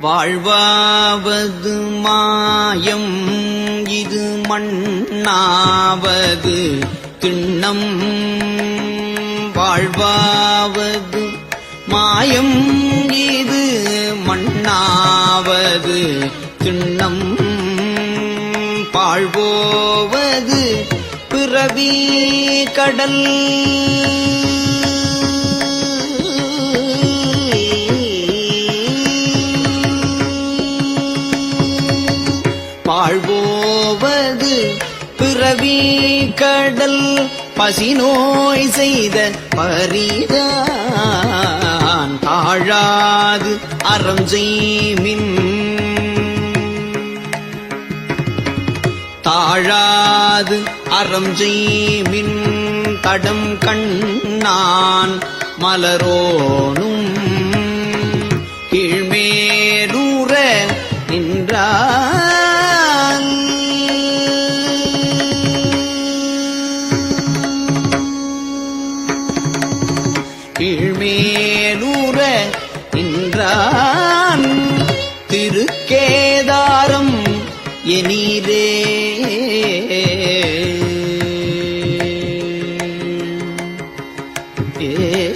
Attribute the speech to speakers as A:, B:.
A: வாழ்வாவது மாயம் இது மண்ணாவது திண்ணம். வாழ்வாவது மாயம் இது மண்ணாவது திண்ணம். பாழ்வோவது பிறவி கடல் பாழ்போவது பிறவி கடல் பசிநோய் செய்த பரிதான். தாழாது அறம் செய்மின். தாழாது அறம் செய்மின். தடம் கண்ணான் மலரோனும். கீழ்மேலூர நின்றான். கீழ்மேலூர நின்றான் திருக்கேதாரம் எனிரே ஏ